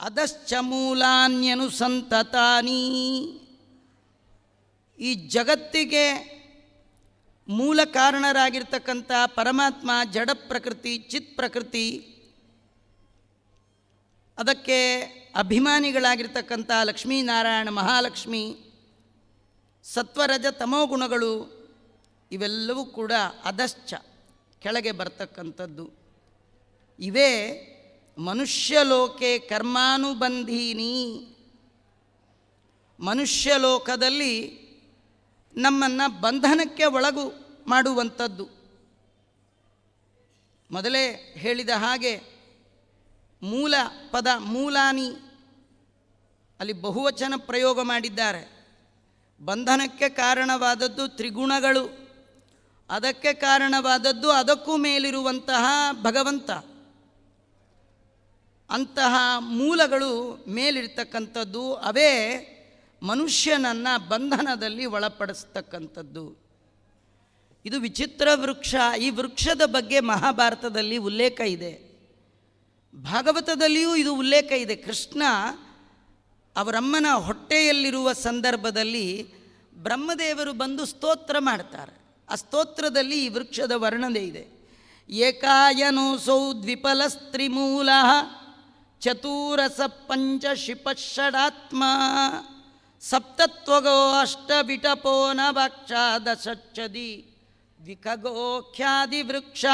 ಅದಶ್ಚ ಮೂಲಾನ್ಯನುಸಂತತಾನಿ ಈ ಜಗತ್ತಿಗೆ ಮೂಲ ಕಾರಣರಾಗಿರ್ತಕ್ಕಂಥ ಪರಮಾತ್ಮ, ಜಡ ಪ್ರಕೃತಿ, ಚಿತ್ ಪ್ರಕೃತಿ, ಅದಕ್ಕೆ ಅಭಿಮಾನಿಗಳಾಗಿರ್ತಕ್ಕಂಥ ಲಕ್ಷ್ಮೀನಾರಾಯಣ, ಮಹಾಲಕ್ಷ್ಮಿ, ಸತ್ವರಜ ತಮೋ ಗುಣಗಳು, ಇವೆಲ್ಲವೂ ಕೂಡ ಅದಶ್ಚ ಕೆಳಗೆ ಬರ್ತಕ್ಕಂಥದ್ದು. ಇವೇ ಮನುಷ್ಯಲೋಕೆ ಕರ್ಮಾನುಬಂಧೀನಿ. ಮನುಷ್ಯಲೋಕದಲ್ಲಿ ನಮ್ಮನ್ನು ಬಂಧನಕ್ಕೆ ಒಳಗು ಮಾಡುವಂಥದ್ದು. ಮೊದಲೇ ಹೇಳಿದ ಹಾಗೆ ಮೂಲ ಪದ ಮೂಲಾನಿ ಅಲ್ಲಿ ಬಹುವಚನ ಪ್ರಯೋಗ ಮಾಡಿದ್ದಾರೆ. ಬಂಧನಕ್ಕೆ ಕಾರಣವಾದದ್ದು ತ್ರಿಗುಣಗಳು. ಅದಕ್ಕೆ ಕಾರಣವಾದದ್ದು ಅದಕ್ಕೂ ಮೇಲಿರುವಂತಹ ಭಗವಂತ. ಅಂತಹ ಮೂಲಗಳು ಮೇಲಿರ್ತಕ್ಕಂಥದ್ದು, ಅವೇ ಮನುಷ್ಯನನ್ನು ಬಂಧನದಲ್ಲಿ ಒಳಪಡಿಸ್ತಕ್ಕಂಥದ್ದು. ಇದು ವಿಚಿತ್ರ ವೃಕ್ಷ. ಈ ವೃಕ್ಷದ ಬಗ್ಗೆ ಮಹಾಭಾರತದಲ್ಲಿ ಉಲ್ಲೇಖ ಇದೆ. ಭಾಗವತದಲ್ಲಿಯೂ ಇದು ಉಲ್ಲೇಖ ಇದೆ. ಕೃಷ್ಣ ಅವರಮ್ಮನ ಹೊಟ್ಟೆಯಲ್ಲಿರುವ ಸಂದರ್ಭದಲ್ಲಿ ಬ್ರಹ್ಮದೇವರು ಬಂದು ಸ್ತೋತ್ರ ಮಾಡ್ತಾರೆ. ಆ ಸ್ತೋತ್ರದಲ್ಲಿ ಈ ವೃಕ್ಷದ ವರ್ಣನೆ ಇದೆ. ಏಕಾಯನೋಸೌ ದ್ವಿಪಲ ಸ್ತ್ರೀಮೂಲ ಚತುರಸ ಪಂಚ ಶಿಪಷಡಾತ್ಮ ಸಪ್ತತ್ವಗೋ ಅಷ್ಟವಿಟಪೋ ನವಾಕ್ಷಾದಶಚ್ಚದಿ ವಿಕಗೋಖ್ಯಾದಿ ವೃಕ್ಷ.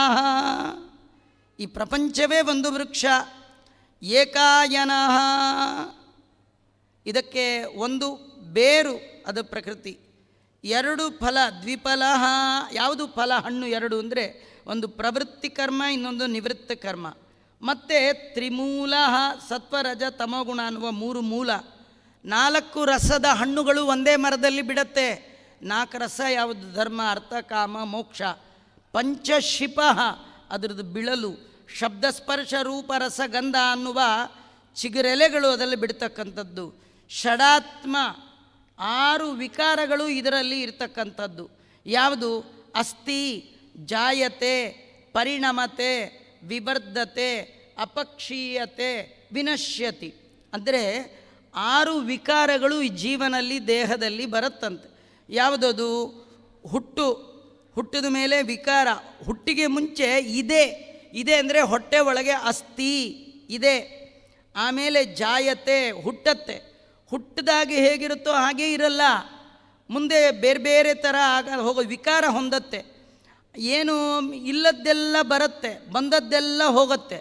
ಈ ಪ್ರಪಂಚವೇ ಒಂದು ವೃಕ್ಷ, ಏಕಾಯನ. ಇದಕ್ಕೆ ಒಂದು ಬೇರು, ಅದು ಪ್ರಕೃತಿ. ಎರಡು ಫಲ, ದ್ವಿಫಲ. ಯಾವುದು ಫಲ? ಹಣ್ಣು ಎರಡು ಅಂದರೆ ಒಂದು ಪ್ರವೃತ್ತಿ ಕರ್ಮ, ಇನ್ನೊಂದು ನಿವೃತ್ತ ಕರ್ಮ. ಮತ್ತು ತ್ರಿಮೂಲ ಸತ್ವರಜ ತಮಗುಣ ಅನ್ನುವ ಮೂರು ಮೂಲ. ನಾಲ್ಕು ರಸದ ಹಣ್ಣುಗಳು ಒಂದೇ ಮರದಲ್ಲಿ ಬಿಡತ್ತೆ. ನಾಲ್ಕು ರಸ ಯಾವುದು? ಧರ್ಮ, ಅರ್ಥ, ಕಾಮ, ಮೋಕ್ಷ. ಪಂಚಶಿಪ, ಅದರದ್ದು ಬಿಳಲು. ಶಬ್ದಸ್ಪರ್ಶ ರೂಪ, ರಸ, ಗಂಧ ಅನ್ನುವ ಚಿಗುರೆಲೆಗಳು ಅದರಲ್ಲಿ ಬಿಡ್ತಕ್ಕಂಥದ್ದು. ಷಡಾತ್ಮ ಆರು ವಿಕಾರಗಳು ಇದರಲ್ಲಿ ಇರ್ತಕ್ಕಂಥದ್ದು. ಯಾವುದು? ಅಸ್ಥಿ, ಜಾಯತೆ, ಪರಿಣಮತೆ ವಿವರ್ಧತೆ, ಅಪಕ್ಷೀಯತೆ, ವಿನಶ್ಯತಿ. ಅಂದರೆ ಆರು ವಿಕಾರಗಳು ಈ ಜೀವನಲ್ಲಿ, ದೇಹದಲ್ಲಿ ಬರುತ್ತಂತೆ. ಯಾವುದದು? ಹುಟ್ಟು. ಹುಟ್ಟಿದ ಮೇಲೆ ವಿಕಾರ. ಹುಟ್ಟಿಗೆ ಮುಂಚೆ ಇದೆ. ಇದೆ ಅಂದರೆ ಹೊಟ್ಟೆ ಒಳಗೆ ಅಸ್ಥಿ ಇದೆ. ಆಮೇಲೆ ಜಾಯತೆ, ಹುಟ್ಟತ್ತೆ. ಹುಟ್ಟದಾಗಿ ಹೇಗಿರುತ್ತೋ ಹಾಗೇ ಇರಲ್ಲ. ಮುಂದೆ ಬೇರೆ ಬೇರೆ ಥರ ಆಗ ಹೋಗೋ ವಿಕಾರ ಹೊಂದತ್ತೆ. ಏನು ಇಲ್ಲದ್ದೆಲ್ಲ ಬರುತ್ತೆ, ಬಂದದ್ದೆಲ್ಲ ಹೋಗುತ್ತೆ.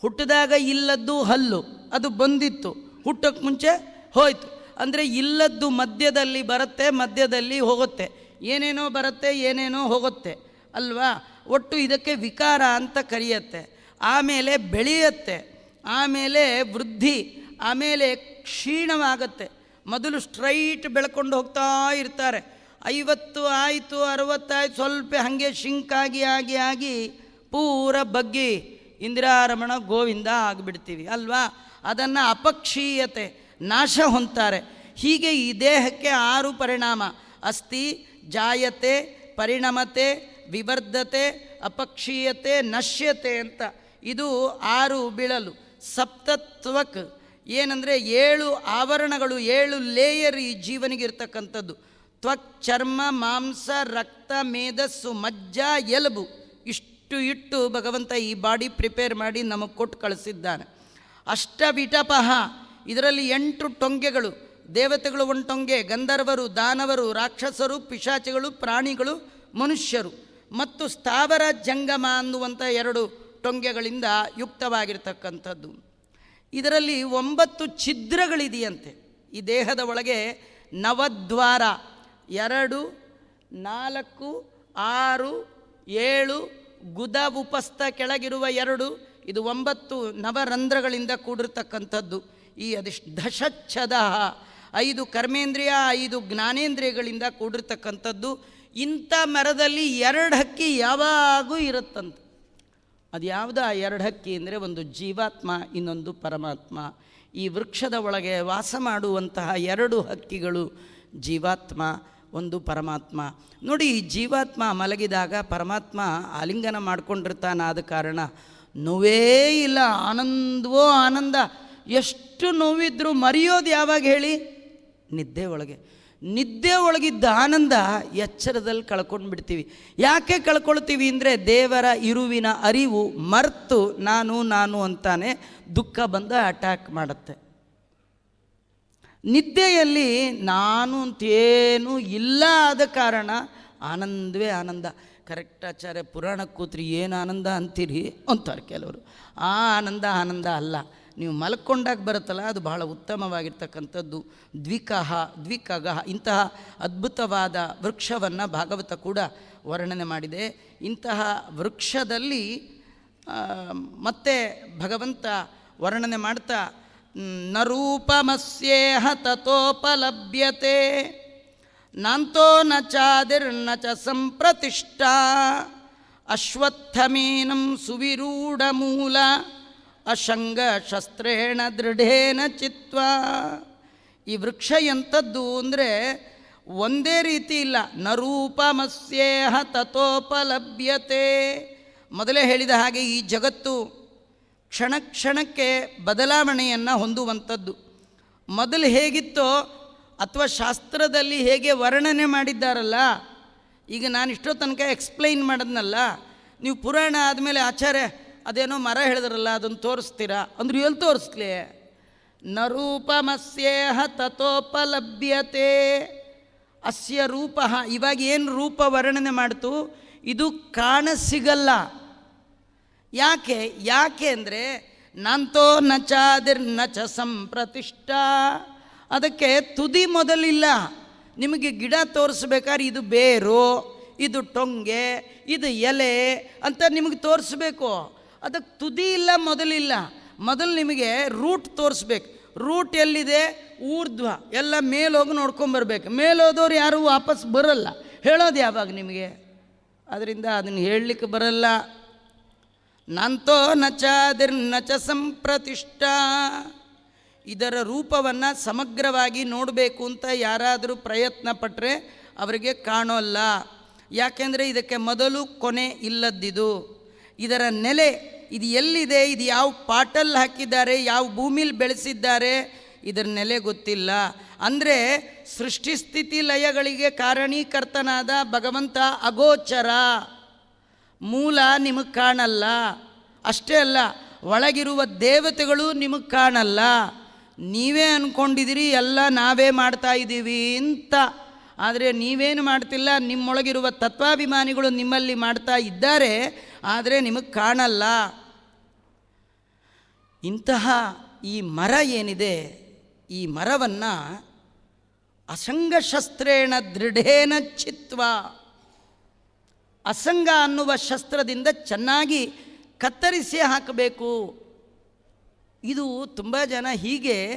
ಹುಟ್ಟಿದಾಗ ಇಲ್ಲದ್ದು ಹಲ್ಲು, ಅದು ಬಂದಿತ್ತು. ಹುಟ್ಟೋಕ್ಕೆ ಮುಂಚೆ ಹೋಯ್ತು. ಅಂದರೆ ಇಲ್ಲದ್ದು ಮಧ್ಯದಲ್ಲಿ ಬರುತ್ತೆ, ಮಧ್ಯದಲ್ಲಿ ಹೋಗುತ್ತೆ. ಏನೇನೋ ಬರುತ್ತೆ, ಏನೇನೋ ಹೋಗುತ್ತೆ, ಅಲ್ವಾ? ಒಟ್ಟು ಇದಕ್ಕೆ ವಿಕಾರ ಅಂತ ಕರೆಯುತ್ತೆ. ಆಮೇಲೆ ಬೆಳೆಯುತ್ತೆ, ಆಮೇಲೆ ವೃದ್ಧಿ, ಆಮೇಲೆ ಕ್ಷೀಣವಾಗತ್ತೆ. ಮೊದಲು ಸ್ಟ್ರೈಟ್ ಬೆಳ್ಕೊಂಡು ಹೋಗ್ತಾ ಇರ್ತಾರೆ. ಐವತ್ತು ಆಯಿತು, ಅರವತ್ತಾಯ್ತು, ಸ್ವಲ್ಪ ಹಾಗೆ ಶಿಂಕಾಗಿ ಆಗಿ ಆಗಿ ಪೂರ ಬಗ್ಗಿ ಇಂದಿರಾರಮಣ ಗೋವಿಂದ ಆಗಿಬಿಡ್ತೀವಿ, ಅಲ್ವಾ? ಅದನ್ನು ಅಪಕ್ಷೀಯತೆ, ನಾಶ ಹೊಂತಾರೆ ಹೀಗೆ ಈ ದೇಹಕ್ಕೆ ಆರು ಪರಿಣಾಮ. ಅಸ್ಥಿ, ಜಾಯತೆ, ಪರಿಣಮತೆ, ವಿವರ್ಧತೆ, ಅಪಕ್ಷೀಯತೆ, ನಶ್ಯತೆ ಅಂತ. ಇದು ಆರು ಬೀಳಲು. ಸಪ್ತತ್ವಕ್ ಏನಂದರೆ ಏಳು ಆವರಣಗಳು, ಏಳು ಲೇಯರ್ ಈ ಜೀವನಿಗೆ ತ್ವಕ್, ಚರ್ಮ, ಮಾಂಸ, ರಕ್ತ ಮೇಧಸ್ಸು ಮಜ್ಜ ಎಲುಬು. ಇಷ್ಟು ಇಟ್ಟು ಭಗವಂತ ಈ ಬಾಡಿ ಪ್ರಿಪೇರ್ ಮಾಡಿ ನಮಗೆ ಕೊಟ್ಟು ಕಳಿಸಿದ್ದಾನೆ. ಅಷ್ಟವಿಟಪಹ, ಇದರಲ್ಲಿ ಎಂಟು ಟೊಂಗೆಗಳು. ದೇವತೆಗಳು ಒಂದು ಟೊಂಗೆ, ಗಂಧರ್ವರು, ದಾನವರು, ರಾಕ್ಷಸರು, ಪಿಶಾಚಿಗಳು, ಪ್ರಾಣಿಗಳು, ಮನುಷ್ಯರು. ಮತ್ತು ಸ್ಥಾವರ ಜಂಗಮ ಅನ್ನುವಂಥ ಎರಡು ಟೊಂಗೆಗಳಿಂದ ಯುಕ್ತವಾಗಿರ್ತಕ್ಕಂಥದ್ದು. ಇದರಲ್ಲಿ ಒಂಬತ್ತು ಛಿದ್ರಗಳಿದೆಯಂತೆ. ಈ ದೇಹದ ಒಳಗೆ ನವದ್ವಾರ ಎರಡು, ನಾಲ್ಕು, ಆರು, ಏಳು, ಗುದ ಉಪಸ್ಥ ಕೆಳಗಿರುವ ಎರಡು, ಇದು ಒಂಬತ್ತು ನವರಂಧ್ರಗಳಿಂದ ಕೂಡಿರ್ತಕ್ಕಂಥದ್ದು. ಈ ಅದಿಷ್ ದಶಚ್ಛದ ಐದು ಕರ್ಮೇಂದ್ರಿಯ, ಐದು ಜ್ಞಾನೇಂದ್ರಿಯಗಳಿಂದ ಕೂಡಿರ್ತಕ್ಕಂಥದ್ದು. ಇಂಥ ಮರದಲ್ಲಿ ಎರಡು ಹಕ್ಕಿ ಯಾವಾಗೂ ಇರುತ್ತಂತೆ. ಅದು ಯಾವುದು ಎರಡು ಹಕ್ಕಿ ಅಂದರೆ ಒಂದು ಜೀವಾತ್ಮ, ಇನ್ನೊಂದು ಪರಮಾತ್ಮ. ಈ ವೃಕ್ಷದ ಒಳಗೆ ವಾಸ ಮಾಡುವಂತಹ ಎರಡು ಹಕ್ಕಿಗಳು ಜೀವಾತ್ಮ, ಒಂದು ಪರಮಾತ್ಮ. ನೋಡಿ, ಈ ಜೀವಾತ್ಮ ಮಲಗಿದಾಗ ಪರಮಾತ್ಮ ಆಲಿಂಗನ ಮಾಡ್ಕೊಂಡಿರ್ತಾನಾದ ಕಾರಣ ನೋವೇ ಇಲ್ಲ, ಆನಂದವೋ ಆನಂದ. ಎಷ್ಟು ನೋವಿದ್ರೂ ಮರೆಯೋದು ಯಾವಾಗ ಹೇಳಿ? ನಿದ್ದೆ ಒಳಗೆ. ನಿದ್ದೆ ಒಳಗಿದ್ದ ಆನಂದ ಎಚ್ಚರದಲ್ಲಿ ಕಳ್ಕೊಂಡು ಬಿಡ್ತೀವಿ. ಯಾಕೆ ಕಳ್ಕೊಳ್ತೀವಿ ಅಂದರೆ ದೇವರ ಇರುವಿನ ಅರಿವು ಮರ್ತು ನಾನು ನಾನು ಅಂತಾನೆ ದುಃಖ ಬಂದು ಅಟ್ಯಾಕ್ ಮಾಡುತ್ತೆ. ನಿದ್ದೆಯಲ್ಲಿ ನಾನು ಅಂತೇನೂ ಇಲ್ಲ ಆದ ಕಾರಣ ಆನಂದವೇ ಆನಂದ. ಕರೆಕ್ಟ್ ಆಚಾರ್ಯ ಪುರಾಣ ಕೂತ್ರಿ, ಏನು ಆನಂದ ಅಂತೀರಿ ಅಂತಾರೆ ಕೆಲವರು. ಆ ಆನಂದ ಆನಂದ ಅಲ್ಲ. ನೀವು ಮಲ್ಕೊಂಡಾಗ ಬರುತ್ತಲ್ಲ, ಅದು ಬಹಳ ಉತ್ತಮವಾಗಿರ್ತಕ್ಕಂಥದ್ದು. ದ್ವಿಕಹ, ದ್ವಿಕಗಹ, ಇಂತಹ ಅದ್ಭುತವಾದ ವೃಕ್ಷವನ್ನು ಭಾಗವತ ಕೂಡ ವರ್ಣನೆ ಮಾಡಿದೆ. ಇಂತಹ ವೃಕ್ಷದಲ್ಲಿ ಮತ್ತೆ ಭಗವಂತ ವರ್ಣನೆ ಮಾಡ್ತಾ ನ ರೂಪಮಸ್ಯೇಹ ತಥೋಪಲಭ್ಯತೆ. ನಾಂತೋ ನ ಚಾದಿರ್ನ ಚ ಸಂಪ್ರತಿಷ್ಠಾ. ಅಶ್ವತ್ಥಮೀನಂ ಸುವಿರೂಢಮೂಲ. ಅಶಂಗ ಶಸ್ತ್ರೇಣ ದೃಢೇನ ಚಿತ್ವ. ಈ ವೃಕ್ಷ ಎಂಥದ್ದು ಅಂದರೆ ಒಂದೇ ರೀತಿ ಇಲ್ಲ. ನ ರೂಪಮಸ್ಯೇಹ ತಥೋಪಲಭ್ಯತೆ. ಮೊದಲೇ ಹೇಳಿದ ಹಾಗೆ ಈ ಜಗತ್ತು ಕ್ಷಣ ಕ್ಷಣಕ್ಕೆ ಬದಲಾವಣೆಯನ್ನು ಹೊಂದುವಂಥದ್ದು. ಮೊದಲು ಹೇಗಿತ್ತೋ ಅಥವಾ ಶಾಸ್ತ್ರದಲ್ಲಿ ಹೇಗೆ ವರ್ಣನೆ ಮಾಡಿದ್ದಾರಲ್ಲ, ಈಗ ನಾನು ಇಷ್ಟೋ ತನಕ ಎಕ್ಸ್ಪ್ಲೈನ್ ಮಾಡಿದ್ನಲ್ಲ, ನೀವು ಪುರಾಣ ಆದಮೇಲೆ ಆಚಾರ್ಯ, ಅದೇನೋ ಮರ ಹೇಳಿದ್ರಲ್ಲ, ಅದನ್ನು ತೋರಿಸ್ತೀರಾ? ಅಂದ್ರೆ ಎಲ್ಲಿ ತೋರಿಸ್ಲಿ? ನ ರೂಪಮಸ್ಯೇಹ ತಥೋಪಲಭ್ಯತೆ. ಅಸ್ಯ ರೂಪ, ಇವಾಗ ಏನು ರೂಪ ವರ್ಣನೆ ಮಾಡ್ತು? ಇದು ಕಾಣ ಸಿಗಲ್ಲ. ಯಾಕೆ ಯಾಕೆ ಅಂದರೆ ನಂತೋ ನಚಾದಿರ್ ನಚ ಸಂಪ್ರತಿಷ್ಠಾ. ಅದಕ್ಕೆ ತುದಿ ಮೊದಲಿಲ್ಲ. ನಿಮಗೆ ಗಿಡ ತೋರಿಸ್ಬೇಕಾದ್ರೆ ಇದು ಬೇರು, ಇದು ಟೊಂಗೆ, ಇದು ಎಲೆ ಅಂತ ನಿಮಗೆ ತೋರಿಸ್ಬೇಕು. ಅದಕ್ಕೆ ತುದಿ ಇಲ್ಲ ಮೊದಲಿಲ್ಲ. ಮೊದಲು ನಿಮಗೆ ರೂಟ್ ತೋರಿಸ್ಬೇಕು. ರೂಟ್ ಎಲ್ಲಿದೆ? ಊರ್ಧ್ವ. ಎಲ್ಲ ಮೇಲೋಗಿ ನೋಡ್ಕೊಂಬರ್ಬೇಕು ಮೇಲೋದವ್ರು ಯಾರೂ ವಾಪಸ್ ಬರಲ್ಲ. ಹೇಳೋದು ಯಾವಾಗ ನಿಮಗೆ? ಅದರಿಂದ ಅದನ್ನು ಹೇಳಲಿಕ್ಕೆ ಬರಲ್ಲ. ನಂತೋ ನಚಾದಿರ್ನಚ ಸಂಪ್ರತಿಷ್ಠಾ. ಇದರ ರೂಪವನ್ನು ಸಮಗ್ರವಾಗಿ ನೋಡಬೇಕು ಅಂತ ಯಾರಾದರೂ ಪ್ರಯತ್ನ ಪಟ್ಟರೆ ಅವರಿಗೆ ಕಾಣೋಲ್ಲ. ಯಾಕೆಂದರೆ ಇದಕ್ಕೆ ಮೊದಲು ಕೊನೆ ಇಲ್ಲದ್ದಿದು. ಇದರ ನೆಲೆ ಇದು ಎಲ್ಲಿದೆ? ಇದು ಯಾವ ಪಾಟಲ್ಲಿ ಹಾಕಿದ್ದಾರೆ? ಯಾವ ಭೂಮಿಲಿ ಬೆಳೆಸಿದ್ದಾರೆ? ಇದರ ನೆಲೆ ಗೊತ್ತಿಲ್ಲ. ಅಂದರೆ ಸೃಷ್ಟಿಸ್ಥಿತಿ ಲಯಗಳಿಗೆ ಕಾರಣೀಕರ್ತನಾದ ಭಗವಂತ ಅಗೋಚರ. ಮೂಲ ನಿಮಗೆ ಕಾಣಲ್ಲ. ಅಷ್ಟೇ ಅಲ್ಲ, ಒಳಗಿರುವ ದೇವತೆಗಳು ನಿಮಗೆ ಕಾಣಲ್ಲ. ನೀವೇ ಅಂದ್ಕೊಂಡಿದ್ದೀರಿ ಎಲ್ಲ ನಾವೇ ಮಾಡ್ತಾ ಇದ್ದೀವಿ ಅಂತ. ಆದರೆ ನೀವೇನು ಮಾಡ್ತಿಲ್ಲ, ನಿಮ್ಮೊಳಗಿರುವ ತತ್ವಾಭಿಮಾನಿಗಳು ನಿಮ್ಮಲ್ಲಿ ಮಾಡ್ತಾ ಇದ್ದಾರೆ, ಆದರೆ ನಿಮಗೆ ಕಾಣಲ್ಲ. ಇಂತಹ ಈ ಮರ ಏನಿದೆ, ಈ ಮರವನ್ನು ಅಸಂಗಶಸ್ತ್ರೇಣ ದೃಢೇನ ಚಿತ್ವ. ಅಸಂಗ ಅನ್ನುವ ಶಸ್ತ್ರದಿಂದ ಚೆನ್ನಾಗಿ ಕತ್ತರಿಸಿ ಹಾಕಬೇಕು. ಇದು ತುಂಬ ಜನ ಹೀಗೆ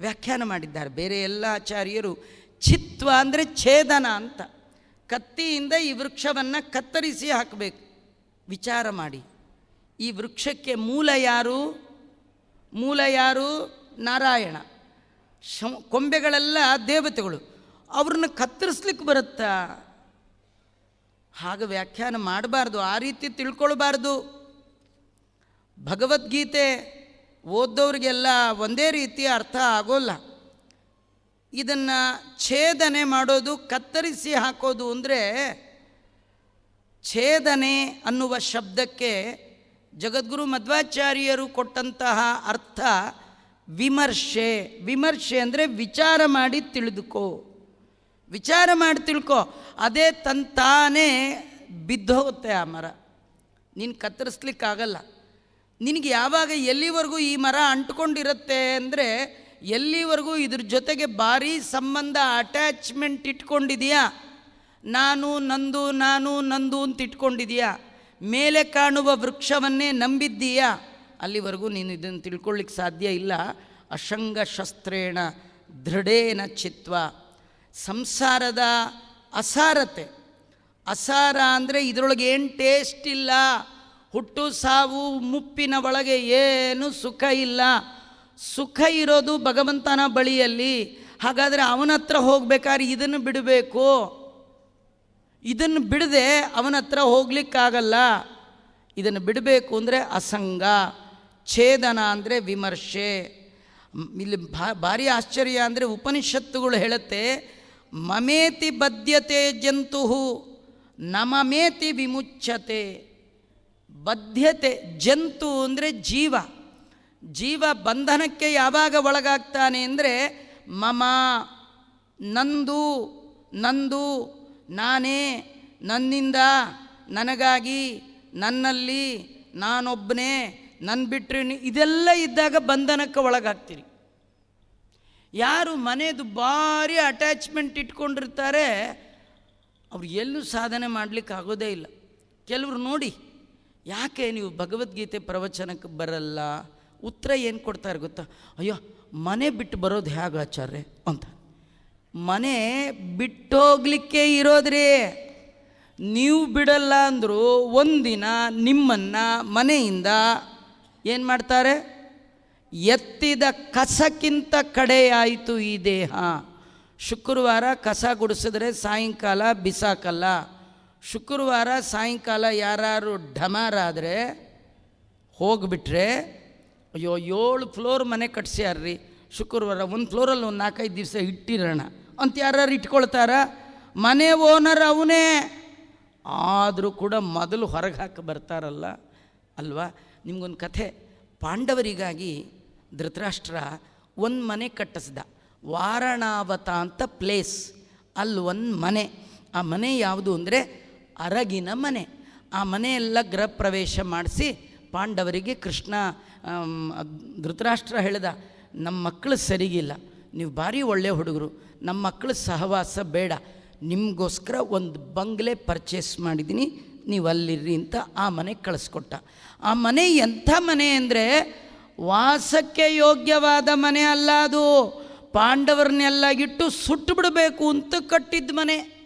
ವ್ಯಾಖ್ಯಾನ ಮಾಡಿದ್ದಾರೆ. ಬೇರೆ ಎಲ್ಲ ಆಚಾರ್ಯರು ಚಿತ್ವ ಅಂದರೆ ಛೇದನ ಅಂತ. ಕತ್ತಿಯಿಂದ ಈ ವೃಕ್ಷವನ್ನು ಕತ್ತರಿಸಿ ಹಾಕಬೇಕು. ವಿಚಾರ ಮಾಡಿ. ಈ ವೃಕ್ಷಕ್ಕೆ ಮೂಲ ಯಾರು? ಮೂಲ ಯಾರು? ನಾರಾಯಣ. ಶ, ಕೊಂಬೆಗಳೆಲ್ಲ ದೇವತೆಗಳು. ಅವ್ರನ್ನ ಕತ್ತರಿಸ್ಲಿಕ್ಕೆ ಬರುತ್ತಾ? ಹಾಗೆ ವ್ಯಾಖ್ಯಾನ ಮಾಡಬಾರ್ದು, ಆ ರೀತಿ ತಿಳ್ಕೊಳ್ಬಾರ್ದು. ಭಗವದ್ಗೀತೆ ಓದ್ದವ್ರಿಗೆಲ್ಲ ಒಂದೇ ರೀತಿ ಅರ್ಥ ಆಗೋಲ್ಲ. ಇದನ್ನು ಛೇದನೆ ಮಾಡೋದು, ಕತ್ತರಿಸಿ ಹಾಕೋದು ಅಂದರೆ ಛೇದನೆ ಅನ್ನುವ ಶಬ್ದಕ್ಕೆ ಜಗದ್ಗುರು ಮಧ್ವಾಚಾರ್ಯರು ಕೊಟ್ಟಂತಹ ಅರ್ಥ ವಿಮರ್ಶೆ. ವಿಮರ್ಶೆ ಅಂದರೆ ವಿಚಾರ ಮಾಡಿ ತಿಳಿದುಕೋ. ವಿಚಾರ ಮಾಡಿ ತಿಳ್ಕೊ. ಅದೇ ತಂತಾನೇ ಬಿದ್ದೋಗುತ್ತೆ ಆ ಮರ. ನೀನು ಕತ್ತರಿಸ್ಲಿಕ್ಕಾಗಲ್ಲ ನಿನಗೆ ಯಾವಾಗ ಎಲ್ಲಿವರೆಗೂ ಈ ಮರ ಅಂಟ್ಕೊಂಡಿರುತ್ತೆ ಅಂದರೆ ಎಲ್ಲಿವರೆಗೂ ಇದ್ರ ಜೊತೆಗೆ ಭಾರಿ ಸಂಬಂಧ ಅಟ್ಯಾಚ್ಮೆಂಟ್ ಇಟ್ಕೊಂಡಿದೆಯಾ? ನಾನು, ನಂದು ನಾನು, ನಂದು ಅಂತ ಇಟ್ಕೊಂಡಿದೀಯಾ? ಮೇಲೆ ಕಾಣುವ ವೃಕ್ಷವನ್ನೇ ನಂಬಿದ್ದೀಯಾ? ಅಲ್ಲಿವರೆಗೂ ನೀನು ಇದನ್ನು ತಿಳ್ಕೊಳ್ಳಿಕ್ಕೆ ಸಾಧ್ಯ ಇಲ್ಲ. ಅಶಂಗ ಶಸ್ತ್ರೇಣ ದೃಢೇನ ಚಿತ್ವ. ಸಂಸಾರದ ಅಸಾರತೆ. ಅಸಾರ ಅಂದರೆ ಇದರೊಳಗೆ ಏನು ಟೇಸ್ಟ್ ಇಲ್ಲ, ಹುಟ್ಟು ಸಾವು ಮುಪ್ಪಿನ ಒಳಗೆ ಏನು ಸುಖ ಇಲ್ಲ. ಸುಖ ಇರೋದು ಭಗವಂತನ ಬಳಿಯಲ್ಲಿ. ಹಾಗಾದರೆ ಅವನ ಹತ್ರ ಹೋಗ್ಬೇಕಾದ್ರೆ ಇದನ್ನು ಬಿಡಬೇಕು. ಇದನ್ನು ಬಿಡದೆ ಅವನ ಹತ್ರ ಹೋಗ್ಲಿಕ್ಕಾಗಲ್ಲ. ಇದನ್ನು ಬಿಡಬೇಕು ಅಂದರೆ ಅಸಂಗ, ಛೇದನ ಅಂದರೆ ವಿಮರ್ಶೆ. ಇಲ್ಲಿ ಭಾ, ಭಾರಿ ಆಶ್ಚರ್ಯ ಅಂದರೆ ಉಪನಿಷತ್ತುಗಳು ಹೇಳುತ್ತೆ ಮಮೇತಿ ಬದ್ಧತೆ ಜಂತು ನಮಮೇತಿ ವಿಮುಚ್ಯತೆ ಬದ್ಧತೆ ಜಂತು ಅಂದರೆ ಜೀವ. ಜೀವ ಬಂಧನಕ್ಕೆ ಯಾವಾಗ ಒಳಗಾಗ್ತಾನೆ ಅಂದರೆ ಮಮ, ನಂದು ನಂದು, ನಾನೇ, ನನ್ನಿಂದ, ನನಗಾಗಿ, ನನ್ನಲ್ಲಿ ನಾನೊಬ್ಬನೇ ನನ್ನ ಬಿಟ್ಟರೆ ಇದೆಲ್ಲ ಇದ್ದಾಗ ಬಂಧನಕ್ಕೆ ಒಳಗಾಗ್ತೀರಿ. ಯಾರು ಮನೆದು ಭಾರಿ ಅಟ್ಯಾಚ್ಮೆಂಟ್ ಇಟ್ಕೊಂಡಿರ್ತಾರೆ, ಅವ್ರು ಎಲ್ಲೂ ಸಾಧನೆ ಮಾಡಲಿಕ್ಕೆ ಆಗೋದೇ ಇಲ್ಲ. ಕೆಲವರು ನೋಡಿ, ಯಾಕೆ ನೀವು ಭಗವದ್ಗೀತೆ ಪ್ರವಚನಕ್ಕೆ ಬರಲ್ಲ? ಉತ್ತರ ಏನು ಕೊಡ್ತಾರೆ ಗೊತ್ತಾ? ಅಯ್ಯೋ, ಮನೆ ಬಿಟ್ಟು ಬರೋದು ಹೇಗೆ ಆಚಾರ್ಯ ಅಂತ. ಮನೆ ಬಿಟ್ಟೋಗ್ಲಿಕ್ಕೆ ಇರೋದ್ರಿ. ನೀವು ಬಿಡಲ್ಲ ಅಂದರೂ ಒಂದಿನ ನಿಮ್ಮನ್ನು ಮನೆಯಿಂದ ಏನು ಮಾಡ್ತಾರೆ? ಎತ್ತಿದ ಕಸಕ್ಕಿಂತ ಕಡೆಯಾಯಿತು ಈ ದೇಹ. ಶುಕ್ರವಾರ ಕಸ ಗುಡಿಸಿದ್ರೆ ಸಾಯಂಕಾಲ ಬಿಸಾಕಲ್ಲ. ಶುಕ್ರವಾರ ಸಾಯಂಕಾಲ ಯಾರು ಢಮಾರಾದರೆ ಹೋಗಿಬಿಟ್ರೆ, ಅಯ್ಯೋ, ಏಳು ಫ್ಲೋರ್ ಮನೆ ಕಟ್ಸ್ಯಾರ್ರಿ. ಶುಕ್ರವಾರ ಒಂದು ಫ್ಲೋರಲ್ಲಿ ಒಂದು ನಾಲ್ಕೈದು ದಿವಸ ಇಟ್ಟಿರೋಣ. ಅಂತ ಯಾರು ಇಟ್ಕೊಳ್ತಾರ? ಮನೆ ಓನರ್ ಅವನೇ. ಆದರೂ ಕೂಡ ಮೊದಲು ಹೊರಗೆ ಹಾಕಿ ಬರ್ತಾರಲ್ಲ, ಅಲ್ವಾ? ನಿಮಗೊಂದು ಕಥೆ. ಪಾಂಡವರಿಗಾಗಿ ಧೃತರಾಷ್ಟ್ರ ಒಂದು ಮನೆ ಕಟ್ಟಿಸ್ದ. ವಾರಣಾವತ ಅಂತ ಪ್ಲೇಸ್ ಅಲ್ಲಿ ಒಂದು ಮನೆ. ಆ ಮನೆ ಯಾವುದು ಅಂದರೆ ಅರಗಿನ ಮನೆ. ಆ ಮನೆಯೆಲ್ಲ ಗೃಹ ಪ್ರವೇಶ ಮಾಡಿಸಿ ಪಾಂಡವರಿಗೆ ಕೃಷ್ಣ ಧೃತರಾಷ್ಟ್ರ ಹೇಳಿದ ನಮ್ಮ ಮಕ್ಕಳು ಸರಿಗಿಲ್ಲ. ನೀವು ಭಾರಿ ಒಳ್ಳೆಯ ಹುಡುಗರು. ನಮ್ಮ ಮಕ್ಕಳು ಸಹವಾಸ ಬೇಡ. ನಿಮಗೋಸ್ಕರ ಒಂದು ಬಂಗ್ಲೆ ಪರ್ಚೇಸ್ ಮಾಡಿದ್ದೀನಿ ನೀವು ಅಲ್ಲಿರ್ರಿ ಅಂತ ಆ ಮನೆ ಕಳಿಸ್ಕೊಟ್ಟ. ಆ ಮನೆ ಎಂಥ ಮನೆ ಅಂದರೆ ವಾಸಕ್ಕೆ ಯೋಗ್ಯವಾದ ಮನೆ ಅಲ್ಲ ಅದು. ಪಾಂಡವರನ್ನೆಲ್ಲ ಇಟ್ಟು ಸುಟ್ಟು ಬಿಡಬೇಕು ಅಂತ ಕಟ್ಟಿದ್ದ ಮನೆ.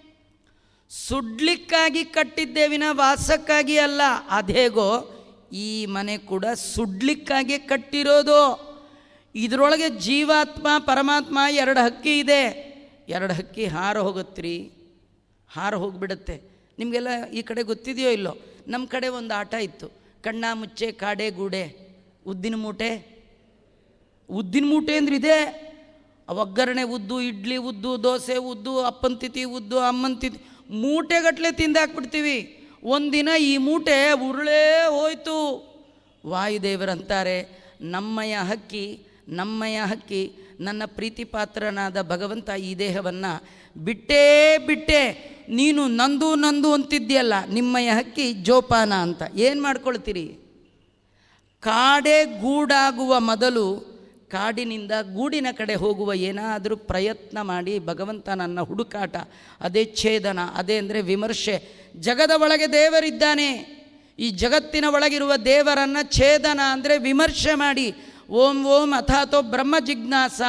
ಸುಡ್ಲಿಕ್ಕಾಗಿ ಕಟ್ಟಿದ್ದೇ ವಿನ ವಾಸಕ್ಕಾಗಿ ಅಲ್ಲ. ಅದೇಗೋ ಈ ಮನೆ ಕೂಡ ಸುಡ್ಲಿಕ್ಕಾಗಿ ಕಟ್ಟಿರೋದು. ಇದರೊಳಗೆ ಜೀವಾತ್ಮ, ಪರಮಾತ್ಮ ಎರಡು ಹಕ್ಕಿ ಇದೆ. ಎರಡು ಹಕ್ಕಿ ಹಾರ ಹೋಗುತ್ತೀರಿ ಹಾರ ಹೋಗಿಬಿಡುತ್ತೆ. ನಿಮಗೆಲ್ಲ ಈ ಕಡೆ ಗೊತ್ತಿದೆಯೋ ಇಲ್ಲೋ? ನಮ್ಮ ಕಡೆ ಒಂದು ಆಟ ಇತ್ತು. ಕಣ್ಣ, ಮುಚ್ಚೆ, ಕಾಡೆ, ಗೂಡೆ. ಉದ್ದಿನ ಮೂಟೆ. ಉದ್ದಿನ ಮೂಟೆ ಅಂದ್ರೆ ಇದೆ. ಒಗ್ಗರಣೆ ಉದ್ದು, ಇಡ್ಲಿ ಉದ್ದು, ದೋಸೆ ಉದ್ದು, ಅಪ್ಪನ ತಿಥಿ ಉದ್ದು, ಅಮ್ಮನ ತಿಥಿ ಮೂಟೆಗಟ್ಟಲೆ ತಿಂದಾಕ್ಬಿಡ್ತೀವಿ ಒಂದಿನ ಈ ಮೂಟೆ ಉರುಳೇ ಹೋಯ್ತು. ವಾಯುದೇವರಂತಾರೆ ನಮ್ಮಯ ಹಕ್ಕಿ ನಮ್ಮಯ ಹಕ್ಕಿ, ನನ್ನ ಪ್ರೀತಿ ಪಾತ್ರನಾದ ಭಗವಂತ ಈ ದೇಹವನ್ನು ಬಿಟ್ಟೇ ಬಿಟ್ಟೆ. ನೀನು ನಂದು ನಂದು ಅಂತಿದ್ದೀಯಲ್ಲ ನಿಮ್ಮಯ ಹಕ್ಕಿ ಜೋಪಾನ ಅಂತ. ಏನು ಮಾಡ್ಕೊಳ್ತೀರಿ? ಕಾಡೆ ಗೂಡಾಗುವ ಮೊದಲು ಕಾಡಿನಿಂದ ಗೂಡಿನ ಕಡೆ ಹೋಗುವ ಏನಾದರೂ ಪ್ರಯತ್ನ ಮಾಡಿ, ಭಗವಂತ ನನ್ನ ಹುಡುಕಾಟ, ಅದೇ ಛೇದನ, ಅದೇ ಅಂದರೆ ವಿಮರ್ಶೆ. ಜಗದ ಒಳಗೆ ದೇವರಿದ್ದಾನೆ. ಈ ಜಗತ್ತಿನ ಒಳಗಿರುವ ದೇವರನ್ನು ಛೇದನ ಅಂದರೆ ವಿಮರ್ಶೆ ಮಾಡಿ, ಓಂ ಓಂ ಅಥಾತೋ ಬ್ರಹ್ಮ ಜಿಜ್ಞಾಸ.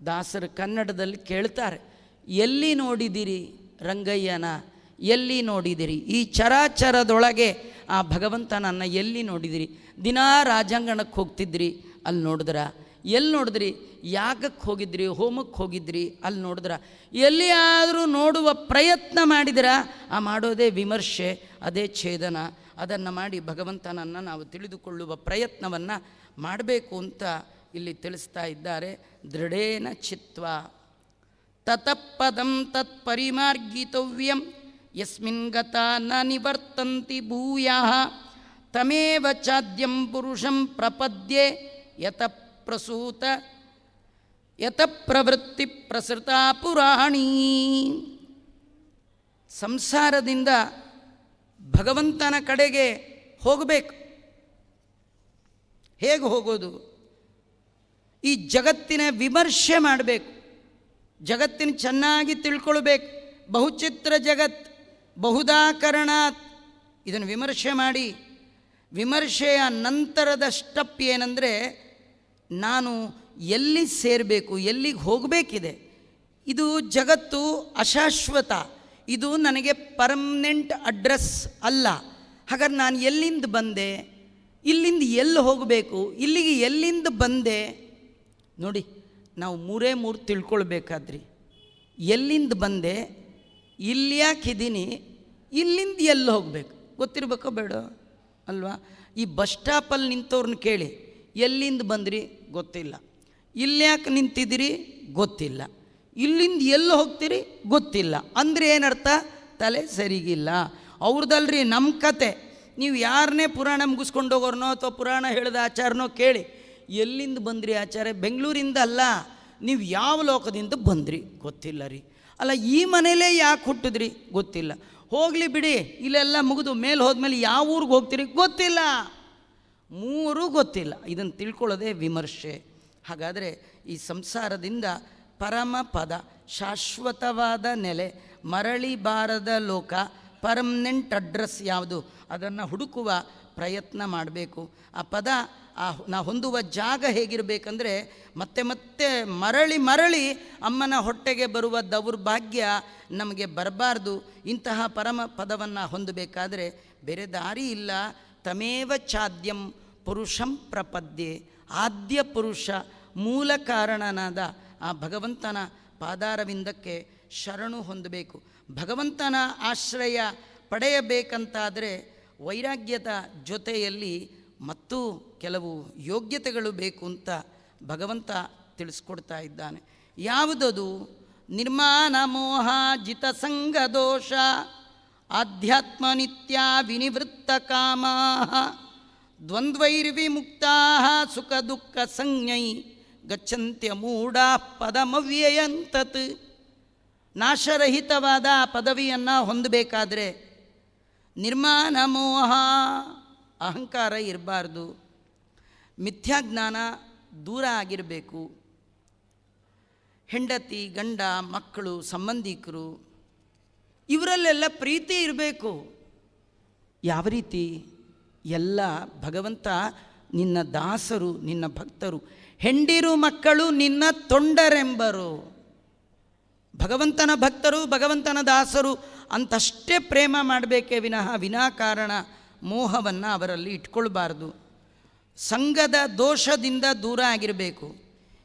ದಾಸರು ಕನ್ನಡದಲ್ಲಿ ಕೇಳ್ತಾರೆ, ಎಲ್ಲಿ ನೋಡಿದಿರಿ ರಂಗಯ್ಯನ? ಎಲ್ಲಿ ನೋಡಿದಿರಿ? ಈ ಚರಾಚರದೊಳಗೆ ಆ ಭಗವಂತನನ್ನು ಎಲ್ಲಿ ನೋಡಿದಿರಿ? ದಿನಾ ರಾಜಾಂಗಣಕ್ಕೆ ಹೋಗ್ತಿದ್ರಿ, ಅಲ್ಲಿ ನೋಡಿದ್ರ. ಎಲ್ಲಿ ನೋಡಿದ್ರಿ? ಯಾಗಕ್ಕೆ ಹೋಗಿದ್ರಿ? ಹೋಮಕ್ಕೆ ಹೋಗಿದ್ರಿ, ಅಲ್ಲಿ ನೋಡಿದ್ರ. ಎಲ್ಲಿಯಾದರೂ ನೋಡುವ ಪ್ರಯತ್ನ ಮಾಡಿದ್ರ, ಆ ಮಾಡೋದೇ ವಿಮರ್ಶೆ, ಅದೇ ಛೇದನ. ಅದನ್ನು ಮಾಡಿ ಭಗವಂತನನ್ನು ನಾವು ತಿಳಿದುಕೊಳ್ಳುವ ಪ್ರಯತ್ನವನ್ನು ಮಾಡಬೇಕು ಅಂತ ಇಲ್ಲಿ ತಿಳಿಸ್ತಾ ಇದ್ದಾರೆ. ದೃಢೇನ ಚಿತ್ವ. ತತಃಪದಂ ತತ್ಪರಿಮಾರ್ಗಿತವ್ಯಂ ಯಸ್ಮಿನ್ ಗತ ನ ನಿವರ್ತಂತಿ ಭೂಯಃ ತಮೇವ ಚಾದ್ಯಂ ಪುರುಷಂ ಪ್ರಪದ್ಯೆ ಯತ ಪ್ರಸೂತ ಯತ ಪ್ರವೃತ್ತಿ ಪ್ರಸೃತ ಪುರಾಣಿ ಸಂಸಾರದಿಂದ ಭಗವಂತನ ಕಡೆಗೆ ಹೋಗಬೇಕು. ಹೇಗೆ ಹೋಗೋದು? ಈ ಜಗತ್ತಿನ ವಿಮರ್ಶೆ ಮಾಡಬೇಕು. ಜಗತ್ತಿನ ಚೆನ್ನಾಗಿ ತಿಳ್ಕೊಳ್ಬೇಕು. ಬಹುಚಿತ್ರ ಜಗತ್ ಬಹುದಾಕರಣಾತ್. ಇದನ್ನು ವಿಮರ್ಶೆ ಮಾಡಿ. ವಿಮರ್ಶೆಯ ನಂತರದ ಸ್ಟೆಪ್ ಏನಂದರೆ, ನಾನು ಎಲ್ಲಿ ಸೇರಬೇಕು, ಎಲ್ಲಿಗೆ ಹೋಗಬೇಕಿದೆ? ಇದು ಜಗತ್ತು ಅಶಾಶ್ವತ. ಇದು ನನಗೆ ಪರ್ಮನೆಂಟ್ ಅಡ್ರೆಸ್ ಅಲ್ಲ. ಹಾಗಾದ್ರೆ ನಾನು ಎಲ್ಲಿಂದ ಬಂದೆ? ಇಲ್ಲಿಂದ ಎಲ್ಲಿ ಹೋಗಬೇಕು? ಇಲ್ಲಿಗೆ ಎಲ್ಲಿಂದ ಬಂದೆ? ನೋಡಿ, ನಾವು ಮೂರೇ ಮೂರು ತಿಳ್ಕೊಳ್ಬೇಕಾದ್ರಿ. ಎಲ್ಲಿಂದ ಬಂದೆ? ಇಲ್ಲಿ ಯಾಕಿದ್ದೀನಿ ಇಲ್ಲಿಂದ ಎಲ್ಲಿ ಹೋಗಬೇಕು? ಗೊತ್ತಿರಬೇಕೋ ಬೇಡ? ಅಲ್ವಾ? ಈ ಬಸ್ ಸ್ಟಾಪಲ್ಲಿ ನಿಂತವ್ರನ್ನ ಕೇಳಿ, ಎಲ್ಲಿಂದ ಬಂದ್ರಿ? ಗೊತ್ತಿಲ್ಲ. ಇಲ್ಲಿ ಯಾಕೆ ನಿಂತಿದ್ದೀರಿ? ಗೊತ್ತಿಲ್ಲ. ಇಲ್ಲಿಂದ ಎಲ್ಲಿ ಹೋಗ್ತೀರಿ? ಗೊತ್ತಿಲ್ಲ. ಅಂದರೆ ಏನರ್ಥ? ತಲೆ ಸರಿಗಿಲ್ಲ. ಅವ್ರದ್ದಲ್ರಿ ನಮ್ಮ ಕತೆ. ನೀವು ಯಾರನ್ನೇ ಪುರಾಣ ಮುಗಿಸ್ಕೊಂಡು ಹೋಗೋರ್ನೋ ಅಥವಾ ಪುರಾಣ ಹೇಳಿದ ಆಚಾರನೋ ಕೇಳಿ, ಎಲ್ಲಿಂದ ಬಂದ್ರಿ ಆಚಾರ್ಯ ಬೆಂಗಳೂರಿಂದ ಅಲ್ಲ, ನೀವು ಯಾವ ಲೋಕದಿಂದ ಬಂದ್ರಿ? ಗೊತ್ತಿಲ್ಲ ರೀ. ಅಲ್ಲ, ಈ ಮನೇಲೇ ಯಾಕೆ ಹುಟ್ಟಿದ್ರಿ? ಗೊತ್ತಿಲ್ಲ. ಹೋಗಲಿ ಬಿಡಿ, ಇಲ್ಲೆಲ್ಲ ಮುಗಿದು ಮೇಲೆ ಹೋದ್ಮೇಲೆ ಯಾವ ಊರಿಗೆ ಹೋಗ್ತೀರಿ? ಗೊತ್ತಿಲ್ಲ. ಮೂರೂ ಗೊತ್ತಿಲ್ಲ. ಇದನ್ನು ತಿಳ್ಕೊಳ್ಳೋದೇ ವಿಮರ್ಶೆ. ಹಾಗಾದರೆ ಈ ಸಂಸಾರದಿಂದ ಪರಮ ಪದ, ಶಾಶ್ವತವಾದ ನೆಲೆ, ಮರಳಿ ಬಾರದ ಲೋಕ, ಪರ್ಮನೆಂಟ್ ಅಡ್ರೆಸ್ ಯಾವುದು, ಅದನ್ನು ಹುಡುಕುವ ಪ್ರಯತ್ನ ಮಾಡಬೇಕು. ಆ ಪದ ಆ ನಾ ಹೊಂದುವ ಜಾಗ ಹೇಗಿರಬೇಕಂದ್ರೆ ಮತ್ತೆ ಮತ್ತೆ ಮರಳಿ ಮರಳಿ ಅಮ್ಮನ ಹೊಟ್ಟೆಗೆ ಬರುವ ದೌರ್ಭಾಗ್ಯ ನಮಗೆ ಬರಬಾರ್ದು. ಇಂತಹ ಪರಮ ಪದವನ್ನು ಹೊಂದಬೇಕಾದರೆ ಬೇರೆ ದಾರಿ ಇಲ್ಲ. ತಮೇವ ಚಾದ್ಯಂ ಪುರುಷಂ ಪ್ರಪದ್ಯೆ. ಆದ್ಯ ಪುರುಷ ಮೂಲ ಕಾರಣನಾದ ಆ ಭಗವಂತನ ಪಾದಾರವಿಂದಕ್ಕೆ ಶರಣು ಹೊಂದಬೇಕು. ಭಗವಂತನ ಆಶ್ರಯ ಪಡೆಯಬೇಕಂತಾದರೆ ವೈರಾಗ್ಯದ ಜೊತೆಯಲ್ಲಿ ಮತ್ತು ಕೆಲವು ಯೋಗ್ಯತೆಗಳು ಬೇಕು ಅಂತ ಭಗವಂತ ತಿಳಿಸ್ಕೊಡ್ತಾ ಇದ್ದಾನೆ. ಯಾವುದದು? ನಿರ್ಮಾಣ ಮೋಹ ಜಿತ ಸಂಘ ದೋಷ, ಆಧ್ಯಾತ್ಮ ನಿತ್ಯ ವಿನಿವೃತ್ತ ಕಾಮ ದ್ವಂದ್ವೈರ್ವಿಮುಕ್ತ ಸುಖ ದುಃಖ ಸಂಜ್ಞೈ, ಗಚ್ಚಂತ್ಯ ಮೂಢಾ ಪದಮವ್ಯಯಂತತ್. ನಾಶರಹಿತವಾದ ಪದವಿಯನ್ನು ಹೊಂದಬೇಕಾದ್ರೆ ನಿರ್ಮಾಣ ಮೋಹ ಅಹಂಕಾರ ಇರಬಾರ್ದು. ಮಿಥ್ಯಾಜ್ಞಾನ ದೂರ ಆಗಿರಬೇಕು. ಹೆಂಡತಿ, ಗಂಡ, ಮಕ್ಕಳು, ಸಂಬಂಧಿಕರು, ಇವರಲ್ಲೆಲ್ಲ ಪ್ರೀತಿ ಇರಬೇಕು. ಯಾವ ರೀತಿ? ಎಲ್ಲ ಭಗವಂತ ನಿನ್ನ ದಾಸರು, ನಿನ್ನ ಭಕ್ತರು, ಹೆಂಡಿರು ಮಕ್ಕಳು ನಿನ್ನ ತೊಂಡರೆಂಬರು. ಭಗವಂತನ ಭಕ್ತರು, ಭಗವಂತನ ದಾಸರು ಅಂತಷ್ಟೇ ಪ್ರೇಮ ಮಾಡಬೇಕೇ ವಿನಃ ವಿನಾಕಾರಣ ಮೋಹವನ್ನು ಅವರಲ್ಲಿ ಇಟ್ಕೊಳ್ಬಾರ್ದು. ಸಂಘದ ದೋಷದಿಂದ ದೂರ ಆಗಿರಬೇಕು.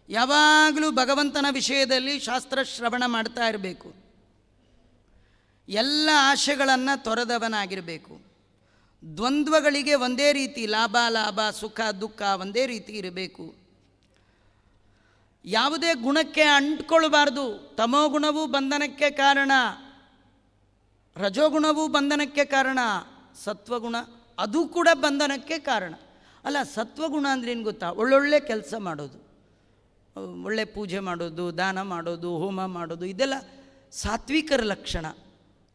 ಯಾವಾಗಲೂ ಭಗವಂತನ ವಿಷಯದಲ್ಲಿ ಶಾಸ್ತ್ರ ಶ್ರವಣ ಮಾಡ್ತಾ ಇರಬೇಕು. ಎಲ್ಲ ಆಶೆಗಳನ್ನು ತೊರೆದವನಾಗಿರಬೇಕು. ದ್ವಂದ್ವಗಳಿಗೆ ಒಂದೇ ರೀತಿ ಲಾಭ ಲಾಭ, ಸುಖ, ದುಃಖ ಒಂದೇ ರೀತಿ ಇರಬೇಕು. ಯಾವುದೇ ಗುಣಕ್ಕೆ ಅಂಟ್ಕೊಳ್ಬಾರ್ದು. ತಮೋಗುಣವೂ ಬಂಧನಕ್ಕೆ ಕಾರಣ. ರಜೋಗುಣವೂ ಬಂಧನಕ್ಕೆ ಕಾರಣ. ಸತ್ವಗುಣ, ಅದು ಕೂಡ ಬಂಧನಕ್ಕೆ ಕಾರಣ. ಅಲ್ಲ, ಸತ್ವಗುಣ ಅಂದ್ರೆ ಏನು ಗೊತ್ತಾ? ಒಳ್ಳೊಳ್ಳೆ ಕೆಲಸ ಮಾಡೋದು. ಒಳ್ಳೆ ಪೂಜೆ ಮಾಡೋದು, ದಾನ ಮಾಡೋದು, ಹೋಮ ಮಾಡೋದು, ಇದೆಲ್ಲ ಸಾತ್ವಿಕರ ಲಕ್ಷಣ.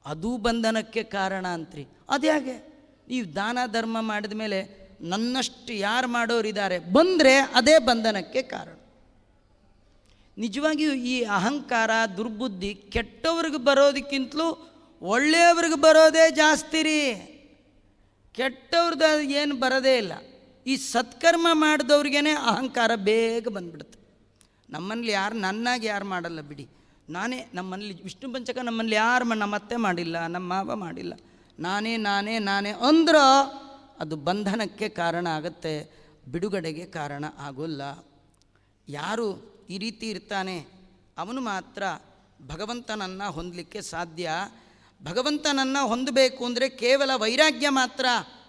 ಅದು ಬಂಧನಕ್ಕೆ ಕಾರಣ ಅಂತ್ರಿ. ಅದ್ಯಾಗೆ ನೀವು ದಾನ, ಧರ್ಮ ಮಾಡಿದ ಮೇಲೆ ನನ್ನಷ್ಟು ಯಾರು ಮಾಡೋರಿದ್ದಾರೆ, ಬಂದರೆ ಅದೇ ಬಂಧನಕ್ಕೆ ಕಾರಣ. ನಿಜವಾಗಿಯೂ ಈ ಅಹಂಕಾರ, ದುರ್ಬುದ್ಧಿ ಕೆಟ್ಟವ್ರಿಗೆ ಬರೋದಕ್ಕಿಂತಲೂ ಒಳ್ಳೆಯವ್ರಿಗೆ ಬರೋದೇ ಜಾಸ್ತಿ ರೀ ಕೆಟ್ಟವ್ರದ್ದು ಏನು ಬರೋದೇ ಇಲ್ಲ. ಈ ಸತ್ಕರ್ಮ ಮಾಡಿದವ್ರಿಗೇ ಅಹಂಕಾರ ಬೇಗ ಬಂದ್ಬಿಡುತ್ತೆ. ನಮ್ಮಲ್ಲಿ ಯಾರು ನನ್ನಾಗಿ ಯಾರು ಮಾಡಲ್ಲ ಬಿಡಿ. ನಾನೇ ನಮ್ಮಲ್ಲಿ ವಿಷ್ಣು ಪಂಚಕ ನಮ್ಮಲ್ಲಿ ಯಾರು ನಮ್ಮ ಅತ್ತೆ ಮಾಡಿಲ್ಲ, ನಮ್ಮ ಮಾವ ಮಾಡಿಲ್ಲ. ನಾನೇ ನಾನೇ ನಾನೇ ಅಂದ್ರೋ ಅದು ಬಂಧನಕ್ಕೆ ಕಾರಣ ಆಗುತ್ತೆ, ಬಿಡುಗಡೆಗೆ ಕಾರಣ ಆಗೋಲ್ಲ. ಯಾರು ಈ ರೀತಿ ಇರ್ತಾನೆ, ಅವನು ಮಾತ್ರ ಭಗವಂತನನ್ನು ಹೊಂದಲಿಕ್ಕೆ ಸಾಧ್ಯ. ಭಗವಂತನನ್ನು ಹೊಂದಬೇಕು ಅಂದರೆ ಕೇವಲ ವೈರಾಗ್ಯ ಮಾತ್ರ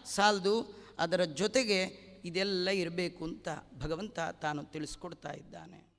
ಸಾಲದು, ಅದರ ಜೊತೆಗೆ ಇದೆಲ್ಲ ಇರಬೇಕು ಅಂತ ಭಗವಂತ ತಾನು ತಿಳಿಸ್ಕೊಡ್ತಾ ಇದ್ದಾನೆ.